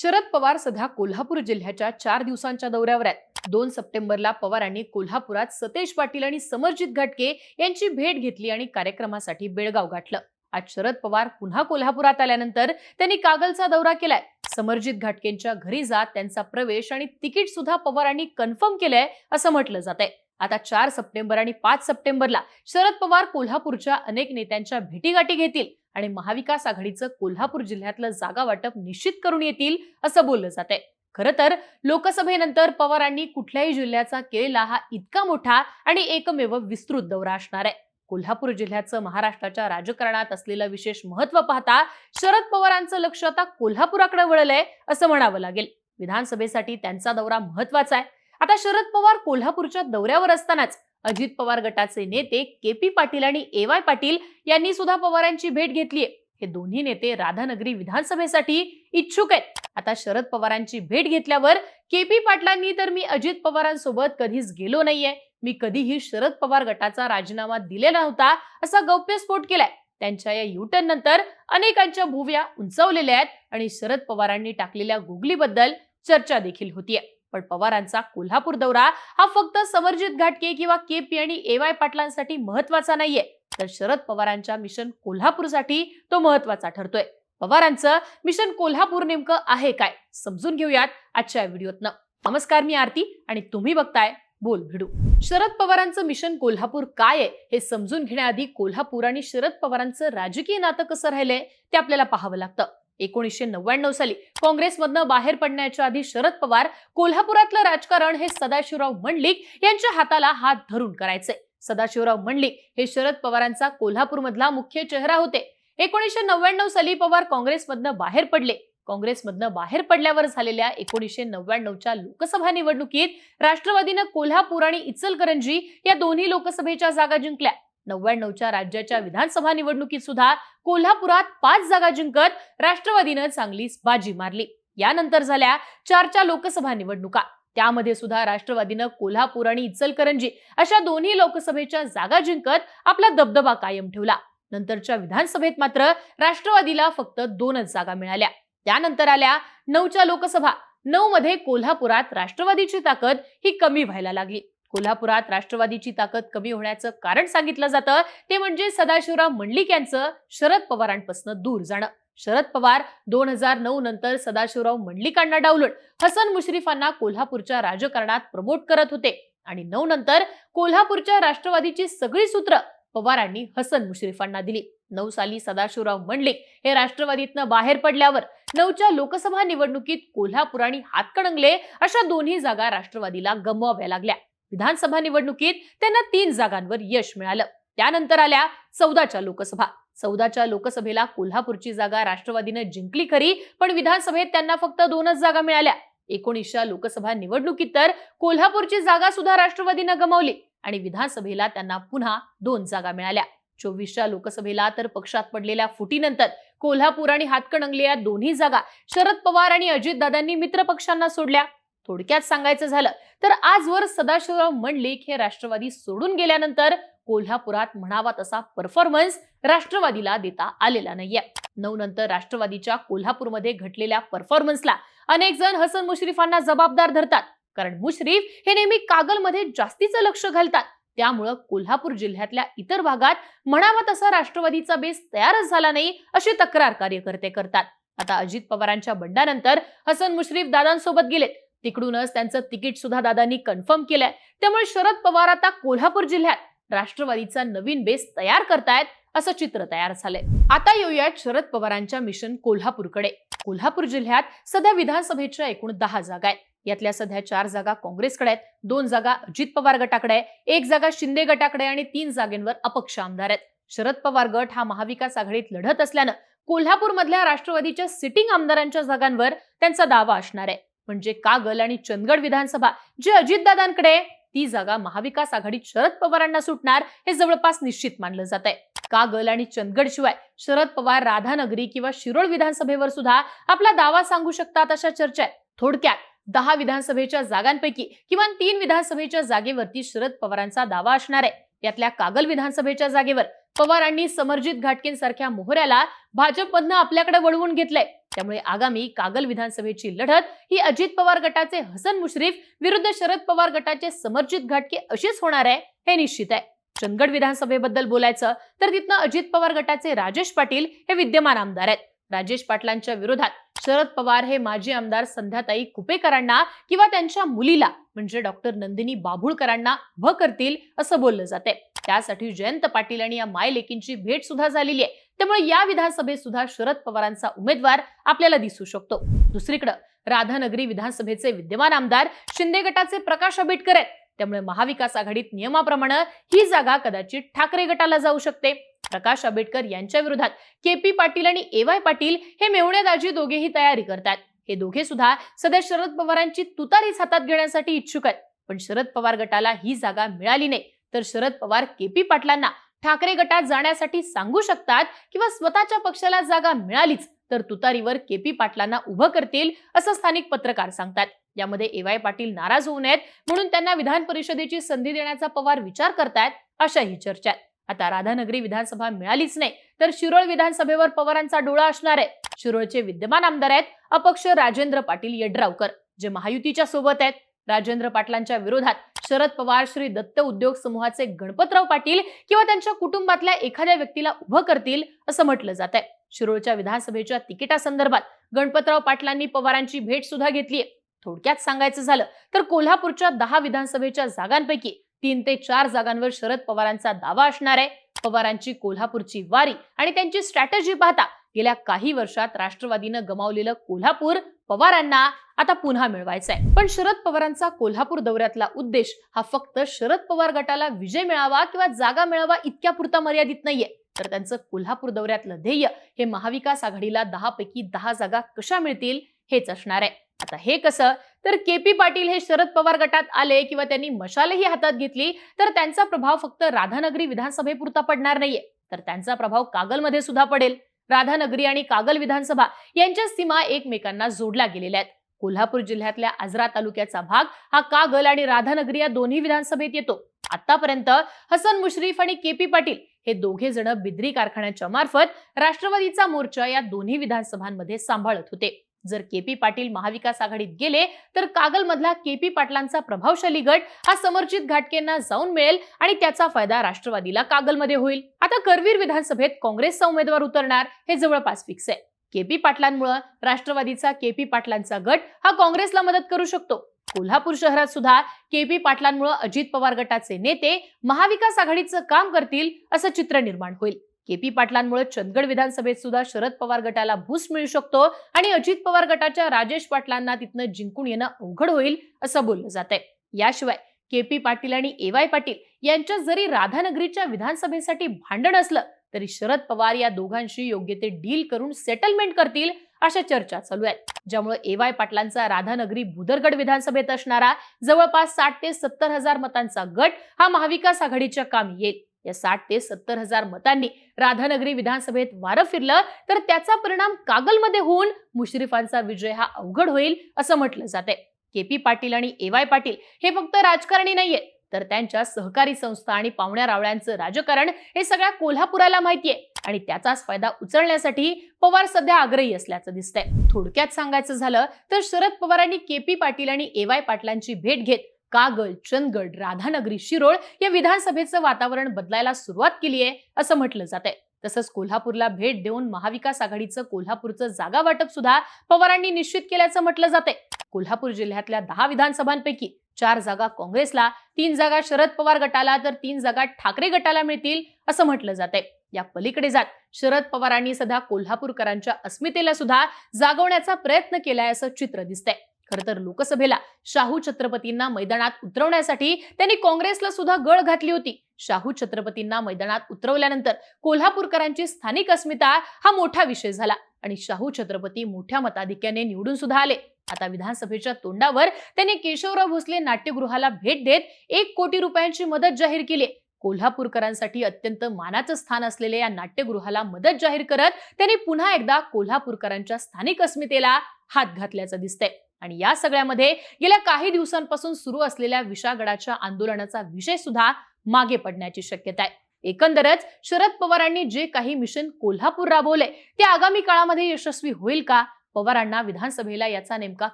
शरद पवार सध्या कोल्हापूर जिल्ह्याच्या चार दिवसांच्या दौऱ्यावर आहेत. दोन सप्टेंबरला पवारांनी कोल्हापुरात सतेज पाटील आणि समरजित घाटके यांची भेट घेतली आणि कार्यक्रमासाठी बेळगाव गाठलं. आज शरद पवार पुन्हा कोल्हापुरात आल्यानंतर त्यांनी कागलचा दौरा केलाय. समरजित घाटकेंच्या घरी जात त्यांचा प्रवेश आणि तिकीट सुद्धा पवारांनी कन्फर्म केलंय असं म्हटलं जात आहे आता चार सप्टेंबर आणि पाच सप्टेंबरला शरद पवार कोल्हापूरच्या अनेक नेत्यांच्या भेटीगाठी घेतील. आणि महाविकास आघाडीचं कोल्हापूर जिल्ह्यातलं जागा वाटप निश्चित करून येतील असं बोललं जात आहे खरं तर लोकसभेनंतर पवारांनी कुठल्याही जिल्ह्याचा केलेला हा इतका मोठा आणि एकमेव विस्तृत दौरा असणार आहे. कोल्हापूर जिल्ह्याचं महाराष्ट्राच्या राजकारणात असलेलं विशेष महत्त्व पाहता शरद पवारांचं लक्ष आता कोल्हापुराकडे वळलंय असं म्हणावं लागेल. विधानसभेसाठी त्यांचा दौरा महत्त्वाचा आहे. आता शरद पवार कोल्हापूरच्या दौऱ्यावर असतानाच अजित पवार गटाचे नेते के पी पाटील आणि ए वाय पाटील यांनी सुद्धा पवारांची भेट घेतलीये. हे दोन्ही नेते राधानगरी विधानसभेसाठी इच्छुक आहेत. आता शरद पवारांची भेट घेतल्यावर के पी पाटलांनी तर मी अजित पवारांसोबत कधीच गेलो नाहीये. मी कधीही शरद पवार गटाचा राजीनामा दिलेला नव्हता असा गौप्यस्फोट केलाय. त्यांच्या या युटर्न नंतर अनेकांच्या भुव्या उंचावलेल्या आहेत आणि शरद पवारांनी टाकलेल्या गुगलीबद्दल चर्चा देखील होतीये. पण पवारांचा कोल्हापूर दौरा हा फक्त समरजित घाटके किंवा के पी आणि ए वाय पाटलांसाठी महत्त्वाचा नाहीये. तर शरद पवारांच्या मिशन कोल्हापूरसाठी तो महत्त्वाचा ठरतोय. पवारांचं मिशन कोल्हापूर नेमकं आहे काय? समजून घेऊयात आजच्या व्हिडिओतनं. नमस्कार मी आरती आणि तुम्ही बघताय बोल भिडू. शरद पवारांचं मिशन कोल्हापूर काय आहे हे समजून घेण्याआधी कोल्हापूर आणि शरद पवारांचं राजकीय नातं कसं राहिलंय ते आपल्याला पाहावं लागतं. एकोणीसशे नव्याण्णव साली. काँग्रेसमधनं बाहेर पडण्याच्या आधी शरद पवार कोल्हापुरातलं राजकारण हे सदाशिवराव मंडलिक यांच्या हाताला हात धरून करायचे. सदाशिवराव मंडलिक हे शरद पवारांचा कोल्हापूरमधला मुख्य चेहरा होते. एकोणीसशे नव्याण्णव साली पवार काँग्रेसमधनं बाहेर पडले. काँग्रेसमधनं बाहेर पडल्यावर झालेल्या एकोणीसशे नव्याण्णवच्या लोकसभा निवडणुकीत राष्ट्रवादीनं कोल्हापूर आणि इचलकरंजी या दोन्ही लोकसभेच्या जागा जिंकल्या. नव्याण्णवच्या राज्याच्या विधानसभा निवडणुकीत सुद्धा कोल्हापुरात पाच जागा जिंकत राष्ट्रवादीनं चांगलीच बाजी मारली. यानंतर झाल्या चारच्या लोकसभा निवडणुका. त्यामध्ये सुद्धा राष्ट्रवादीनं कोल्हापूर आणि इचलकरंजी अशा दोन्ही लोकसभेच्या जागा जिंकत आपला दबदबा कायम ठेवला. नंतरच्या विधानसभेत मात्र राष्ट्रवादीला फक्त दोनच जागा मिळाल्या. त्यानंतर आल्या नऊच्या लोकसभा. नऊ मध्ये कोल्हापुरात राष्ट्रवादीची ताकद ही कमी व्हायला लागली. कोल्हापुरात राष्ट्रवादीची ताकद कमी होण्याचं कारण सांगितलं जातं. ते म्हणजे सदाशिवराव मंडलिक यांचं शरद पवारांपासून दूर जाणं. शरद पवार दोन हजार नऊ नंतर सदाशिवराव मंडलिकांना डावलून हसन मुश्रीफांना कोल्हापूरच्या राजकारणात प्रमोट करत होते. आणि नऊ नंतर कोल्हापूरच्या राष्ट्रवादीची सगळी सूत्र पवारांनी हसन मुश्रीफांना दिली. नऊ साली सदाशिवराव मंडलिक हे राष्ट्रवादीतनं बाहेर पडल्यावर नऊच्या लोकसभा निवडणुकीत कोल्हापूर आणि हातकणंगले अशा दोन्ही जागा राष्ट्रवादीला गमवाव्या लागल्या. विधानसभा निवडणुकीत त्यांना तीन जागांवर यश मिळालं. त्यानंतर आल्या चौदाच्या लोकसभा. चौदाच्या लोकसभेला कोल्हापूरची जागा राष्ट्रवादीनं जिंकली खरी पण विधानसभेत त्यांना फक्त दोनच जागा मिळाल्या. एकोणीसच्या लोकसभा निवडणुकीत तर कोल्हापूरची जागा सुद्धा राष्ट्रवादीनं गमावली आणि विधानसभेला त्यांना पुन्हा दोन जागा मिळाल्या. चोवीसच्या लोकसभेला तर पक्षात पडलेल्या फुटीनंतर कोल्हापूर आणि हातकणंगले या दोन्ही जागा शरद पवार आणि अजितदादांनी मित्र पक्षांना सोडल्या. थोडक्यात सांगायचं झालं तर आजवर सदाशिवराव मंडलिक हे राष्ट्रवादी सोडून गेल्यानंतर कोल्हापुरात म्हणावा तसा परफॉर्मन्स राष्ट्रवादीला देता आलेला नाहीये. नऊ नंतर राष्ट्रवादीच्या कोल्हापूरमध्ये घटलेल्या परफॉर्मन्सला अनेक जण हसन मुश्रीफांना जबाबदार धरतात. कारण मुश्रीफ हे नेहमी कागलमध्ये जास्तीचं लक्ष घालतात. त्यामुळं कोल्हापूर जिल्ह्यातल्या इतर भागात म्हणावा तसा राष्ट्रवादीचा बेस तयारच झाला नाही अशी तक्रार कार्यकर्ते करतात. आता अजित पवारांच्या बंडानंतर हसन मुश्रीफ दादांसोबत गेलेत. तिकडूनच त्यांचं तिकीट सुद्धा दादांनी कन्फर्म केलंय. त्यामुळे शरद पवार आता कोल्हापूर जिल्ह्यात राष्ट्रवादीचा नवीन बेस तयार करतायत असं चित्र तयार झालंय. आता येऊयात शरद पवारांच्या मिशन कोल्हापूरकडे. कोल्हापूर जिल्ह्यात सध्या विधानसभेच्या एकूण दहा जागा आहेत. यातल्या सध्या चार जागा काँग्रेसकडे आहेत दोन जागा अजित पवार गटाकडे आहे एक जागा शिंदे गटाकडे आणि तीन जागेंवर अपक्ष आमदार आहेत. शरद पवार गट हा महाविकास आघाडीत लढत असल्यानं कोल्हापूरमधल्या राष्ट्रवादीच्या सिटिंग आमदारांच्या जागांवर त्यांचा दावा असणार आहे. म्हणजे कागल आणि चंदगड विधानसभा जे अजितदादांकडे ती जागा महाविकास आघाडीत शरद पवारांना सुटणार हे जवळपास निश्चित मानलं जात आहे कागल आणि चंदगड शिवाय शरद पवार राधानगरी किंवा शिरोळ विधानसभेवर सुद्धा आपला दावा सांगू शकतात अशा चर्चा आहेत. थोडक्यात दहा विधानसभेच्या जागांपैकी किमान तीन विधानसभेच्या जागेवरती शरद पवारांचा दावा असणार आहे. यातल्या कागल विधानसभेच्या जागेवर पवारांनी समर्जित घाटकेंसारख्या मोहऱ्याला भाजपमधनं आपल्याकडे वळवून घेतलंय. त्यामुळे आगामी कागल विधानसभेची लढत ही अजित पवार गटाचे हसन मुश्रीफ विरुद्ध शरद पवार गटाचे समर्जित घाटके अशीच होणार आहे हे निश्चित आहे. चंदगड विधानसभेबद्दल बोलायचं तर तिथनं अजित पवार गटाचे राजेश पाटील हे विद्यमान आमदार आहेत. राजेश पाटलांच्या विरोधात शरद पवार हे माजी आमदार संध्याताई कुपेकरांना किंवा त्यांच्या मुलीला म्हणजे डॉक्टर नंदिनी बाभुळकरांना भ करतील असं बोललं जाते त्यासाठी जयंत पाटील आणि या मायलेकींची भेट सुद्धा झालेली आहे. त्यामुळे या विधानसभेत सुद्धा शरद पवारांचा उमेदवार आपल्याला दिसू शकतो. दुसरीकडे राधानगरी विधानसभेचे विद्यमान आमदार शिंदे गटाचे प्रकाश आंबेडकर आहेत. त्यामुळे महाविकास आघाडीत नियमाप्रमाणे ही जागा कदाचित ठाकरे गटाला जाऊ शकते. प्रकाश आंबेडकर यांच्या विरोधात के पी पाटील आणि ए वाय पाटील हे मेवण्यादाजी दोघेही तयारी करतात. हे दोघे सुद्धा सध्या शरद पवारांची तुतारीच हातात घेण्यासाठी इच्छुक आहेत. पण शरद पवार गटाला ही जागा मिळाली नाही. तर शरद पवार के पी पाटलांना ठाकरे गटात जाण्यासाठी सांगू शकतात किंवा स्वतःच्या पक्षाला जागा मिळालीच तर तुतारीवर के पी पाटलांना उभं करतील असं स्थानिक पत्रकार सांगतात. यामध्ये ए वाय पाटील नाराज होऊ नयेत म्हणून त्यांना विधान परिषदेची संधी देण्याचा पवार विचार करतायत अशाही चर्चा आहेत आता राधानगरी विधानसभा मिळालीच नाही तर शिरोळ विधानसभेवर पवारांचा डोळा असणार आहे. शिरोळचे विद्यमान आमदार आहेत अपक्ष राजेंद्र पाटील यड्रावकर जे महायुतीच्या सोबत आहेत. राजेंद्र पाटलांच्या विरोधात शरद पवार श्री दत्त उद्योग समूहाचे गणपतराव पाटील किंवा त्यांच्या कुटुंबातल्या एखाद्या व्यक्तीला उभं करतील असं म्हटलं जात आहे. शिरोळच्या विधानसभेच्या तिकिटासंदर्भात गणपतराव पाटलांनी पवारांची भेट सुद्धा घेतलीय थोडक्यात सांगायचं झालं तर कोल्हापूरच्या दहा विधानसभेच्या जागांपैकी तीन ते चार जागांवर शरद पवारांचा दावा असणार आहे. पवारांची कोल्हापूरची वारी आणि त्यांची स्ट्रॅटेजी पाहता गेल्या काही वर्षात राष्ट्रवादीनं गमावलेलं कोल्हापूर पवारांना आता पुन्हा मिळवायचा आहे पण शरद पवारांचा कोल्हापूर दौऱ्यातला उद्देश हा फक्त शरद पवार गटाला विजय मिळावा किंवा जागा मिळावा इतक्या पुरता मर्यादित नाहीये. तर त्यांचं कोल्हापूर दौऱ्यातलं ध्येय हे महाविकास आघाडीला दहा पैकी दहा जागा कशा मिळतील हेच असणार आहे. आता हे कसं? तर के पी पाटील हे शरद पवार गटात आले किंवा त्यांनी मशालही हातात घेतली तर त्यांचा प्रभाव फक्त राधानगरी विधानसभेपुरता पडणार नाहीये. तर त्यांचा प्रभाव कागलमध्ये सुद्धा पडेल. राधानगरी आणि कागल विधानसभा यांच्या सीमा एकमेकांना जोडल्या गेलेल्या आहेत. कोल्हापूर जिल्ह्यातल्या आजरा तालुक्याचा भाग हा कागल आणि राधानगरी या दोन्ही विधानसभेत येतो. आतापर्यंत हसन मुश्रीफ आणि के पी पाटील हे दोघे जण बिद्री कारखान्याच्या मार्फत राष्ट्रवादीचा मोर्चा या दोन्ही विधानसभांमध्ये सांभाळत होते. जर के पी पाटील महाविकास आघाडीत गेले तर कागल मधला के पी पाटलांचा प्रभावशाली गट हा समर्जित घाटकेंना जाऊन मिळेल आणि त्याचा फायदा राष्ट्रवादीला कागलमध्ये होईल. आता करवीर विधानसभेत काँग्रेसचा उमेदवार उतरणार हे जवळपास फिक्स आहे. के पी पाटलांमुळे राष्ट्रवादीचा के पी पाटलांचा गट हा काँग्रेसला मदत करू शकतो. कोल्हापूर शहरात सुद्धा के पी पाटलांमुळे अजित पवार गटाचे नेते महाविकास आघाडीचं काम करतील असं चित्र निर्माण होईल. के पी पाटलांमुळे चंदगड विधानसभेत सुद्धा शरद पवार गटाला बूस्ट मिळू शकतो आणि अजित पवार गटाच्या राजेश पाटलांना तिथनं जिंकून येणं अवघड होईल असं बोललं जात आहे याशिवाय के पी पाटील आणि ए वाय पाटील यांच्यात जरी राधानगरीच्या विधानसभेसाठी भांडण असलं तरी शरद पवार या दोघांशी योग्य ते डील करून सेटलमेंट करतील अशा चर्चा चालू आहेत. ज्यामुळे ए वाय पाटलांचा राधानगरी भुदरगड विधानसभेत असणारा जवळपास साठ ते सत्तर हजार मतांचा गट हा महाविकास आघाडीच्या कामी येईल. या साठ ते सत्तर हजार मतांनी राधानगरी विधानसभेत वारं फिरलं तर त्याचा परिणाम कागलमध्ये होऊन मुश्रीफांचा विजय हा अवघड होईल असं म्हटलं जाते के पी पाटील आणि ए वाय पाटील हे फक्त राजकारणी नाहीये तर त्यांच्या सहकारी संस्था आणि पाहुण्या रावळ्यांचं राजकारण हे सगळ्या कोल्हापुराला माहितीये. आणि त्याचाच फायदा उचलण्यासाठी पवार सध्या आग्रही असल्याचं दिसतंय. थोडक्यात सांगायचं झालं तर शरद पवारांनी के पी पाटील आणि ए वाय पाटलांची भेट घेत कागल चंदगड राधानगरी शिरोळ या विधानसभेचं वातावरण बदलायला सुरुवात केली आहे असं म्हटलं जात आहे तसंच कोल्हापूरला भेट देऊन महाविकास आघाडीचं कोल्हापूरचं जागा वाटप सुद्धा पवारांनी निश्चित केल्याचं म्हटलं जाते कोल्हापूर जिल्ह्यातल्या दहा विधानसभांपैकी चार जागा काँग्रेसला तीन जागा शरद पवार गटाला तर तीन जागा ठाकरे गटाला मिळतील असं म्हटलं जात आहे या पलीकडे जात शरद पवारांनी सध्या कोल्हापूरकरांच्या अस्मितेला सुद्धा जागवण्याचा प्रयत्न केलाय असं चित्र दिसतंय. खरं तर लोकसभेला शाहू छत्रपतींना मैदानात उतरवण्यासाठी त्यांनी काँग्रेसला सुद्धा गळ घातली होती. शाहू छत्रपतींना मैदानात उतरवल्यानंतर कोल्हापूरकरांची स्थानिक अस्मिता हा मोठा विषय झाला आणि शाहू छत्रपती मोठ्या मताधिक्याने निवडून सुद्धा आले. आता विधानसभेच्या तोंडावर त्यांनी केशवराव भोसले नाट्यगृहाला भेट देत एक कोटी रुपयांची मदत जाहीर केली. कोल्हापूरकरांसाठी अत्यंत मानाचं स्थान असलेल्या या नाट्यगृहाला मदत जाहीर करत त्यांनी पुन्हा एकदा कोल्हापूरकरांच्या स्थानिक अस्मितेला हात घातल्याचं दिसतंय. आणि या सगळ्यामध्ये गेल्या काही दिवसांपासून सुरू असलेल्या विशागडाच्या आंदोलनाचा विषय सुद्धा मागे पडण्याची शक्यता आहे. एकंदरच शरद पवारांनी जे काही मिशन कोल्हापूर राबवले ते आगामी काळामध्ये यशस्वी होईल का? पवारांना विधानसभेला याचा नेमका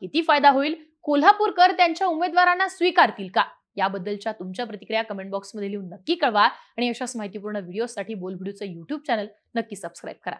किती फायदा होईल? कोल्हापूरकर त्यांच्या उमेदवारांना स्वीकारतील का? याबद्दलच्या तुमच्या प्रतिक्रिया कमेंट बॉक्समध्ये लिहून नक्की कळवा आणि अशाच माहितीपूर्ण व्हिडिओसाठी बोलभिडूचं युट्यूब चॅनल नक्की सबस्क्राईब करा.